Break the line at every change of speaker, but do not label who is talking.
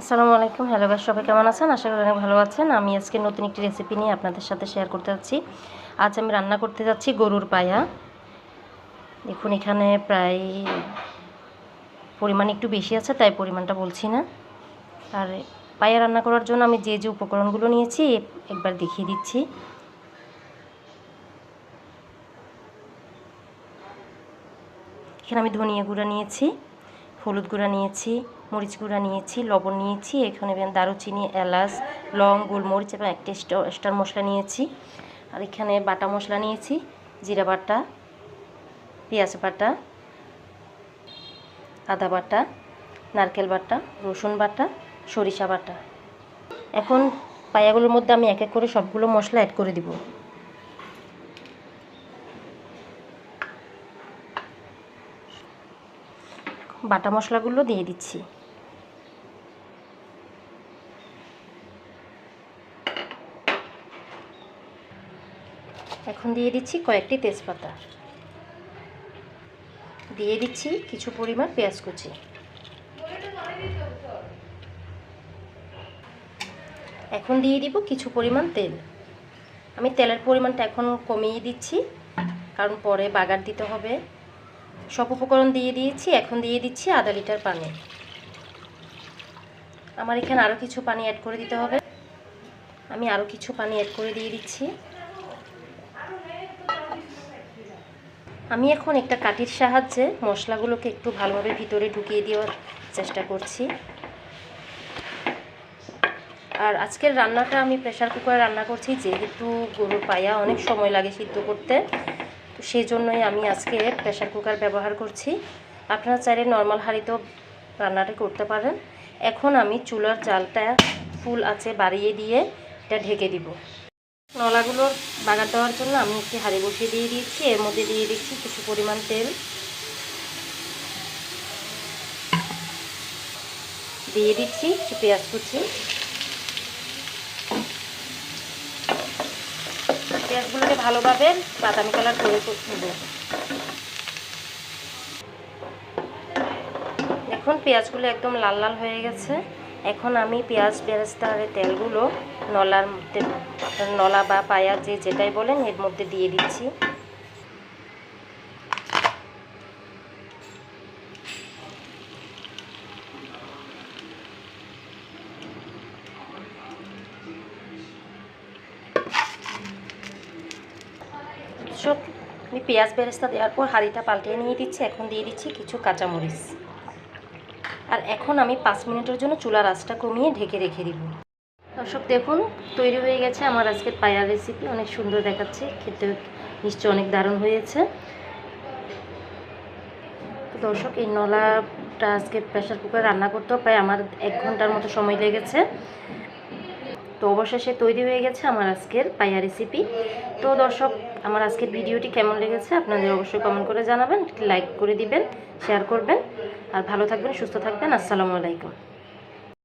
আসসালামু আলাইকুম। হ্যালো গাছ সবাই কেমন আছেন? আশা করি অনেক ভালো আছেন। আমি আজকে নতুন একটি রেসিপি নিয়ে আপনাদের সাথে শেয়ার করতে যাচ্ছি। আজ আমি রান্না করতে যাচ্ছি গরুর পায়া। দেখুন, এখানে প্রায় পরিমাণ একটু বেশি আছে, তাই পরিমাণটা বলছি না। আর পায়া রান্না করার জন্য আমি যে যে উপকরণগুলো নিয়েছি, একবার দেখিয়ে দিচ্ছি। এখানে আমি ধনিয়া গুঁড়া নিয়েছি। হলুদ গুঁড়া নিয়েছি, মরিচ গুঁড়া নিয়েছি, লবণ নিয়েছি, এখানে দারুচিনি, এলাচ, লং, গোলমরিচ এবং একটা স্টার মশলা নিয়েছি। আর এখানে বাটা মশলা নিয়েছি, জিরা বাটা, পেঁয়াজ বাটা, আদা বাটা, নারকেল বাটা, রসুন বাটা, সরিষা বাটা। এখন পায়াগুলোর মধ্যে আমি এক এক করে সবগুলো মশলা অ্যাড করে দিব। বাটা মশলাগুলো দিয়ে দিচ্ছি। এখন দিয়ে দিচ্ছি কয়েকটি তেজপাতা। দিয়ে দিচ্ছি কিছু পরিমাণ পেঁয়াজ কুচি। এখন দিয়ে দিব কিছু পরিমাণ তেল। আমি তেলের পরিমাণটা এখন কমিয়ে দিচ্ছি, কারণ পরে বাগার দিতে হবে। সব উপকরণ দিয়ে দিয়েছি, এখন দিয়ে দিচ্ছি আধা লিটার পানি। আমার এখানে আরও কিছু পানি অ্যাড করে দিতে হবে। আমি আরও কিছু পানি অ্যাড করে দিয়ে দিচ্ছি। আমি এখন একটা কাঠির সাহায্যে মশলাগুলোকে একটু ভালোভাবে ভিতরে ঢুকিয়ে দেওয়ার চেষ্টা করছি। আর আজকের রান্নাটা আমি প্রেশার কুকারে রান্না করছি, যেহেতু গরুর পায়া অনেক সময় লাগে সিদ্ধ করতে। তো সেই জন্যই আমি আজকে প্রেশার কুকার ব্যবহার করছি। আপনারা চাইলে নর্মাল হাঁড়িতেও রান্নাটা করতে পারেন। এখন আমি চুলার জালটা ফুল আছে বাড়িয়ে দিয়ে এটা ঢেকে দিব। নলাগুলো বাগার দেওয়ার জন্য আমি একটি হাঁড়ি বসিয়ে দিয়ে দিয়েছি। এর মধ্যে দিয়ে দিচ্ছি কিছু পরিমাণ তেল। দিয়ে দিচ্ছি কিছু পেঁয়াজ কুচি। পেঁয়াজগুলোকে ভালোভাবে বাদামি কালার করে নেব। এখন পেঁয়াজগুলো একদম লাল লাল হয়ে গেছে। এখন আমি পেঁয়াজ বেরেস্তার তেলগুলো নলার মধ্যে নলা বা পায়া যে যেটাই বলেন এর মধ্যে দিয়ে দিচ্ছি। সব আমি পেঁয়াজ বেরেস্তা দেওয়ার পর হাঁড়িটা পাল্টিয়ে নিয়ে দিচ্ছি, এখন দিয়ে দিচ্ছি কিছু কাঁচামরিচ। আর এখন আমি পাঁচ মিনিটের জন্য চুলার আঁচটা কমিয়ে ঢেকে রেখে দিব। দর্শক, দেখুন, তৈরি হয়ে গেছে আমার আজকের পায়ার রেসিপি অনেক সুন্দর দেখাচ্ছে খেতে নিশ্চয় অনেক দারুণ হয়েছে। দর্শক, এই নলাটা আজকে প্রেশার কুকারে রান্না করতেও প্রায় আমার এক ঘণ্টার মতো সময় লেগেছে। তো অবশেষে তৈরি হয়ে গেছে আমার আজকের পায়া রেসিপি তো দর্শক, আমার আজকের ভিডিওটি কেমন লেগেছে আপনাদের অবশ্যই কমেন্ট করে জানাবেন লাইক করে দিবেন শেয়ার করবেন। আর ভালো থাকবেন, সুস্থ থাকবেন, আসসালামু আলাইকুম।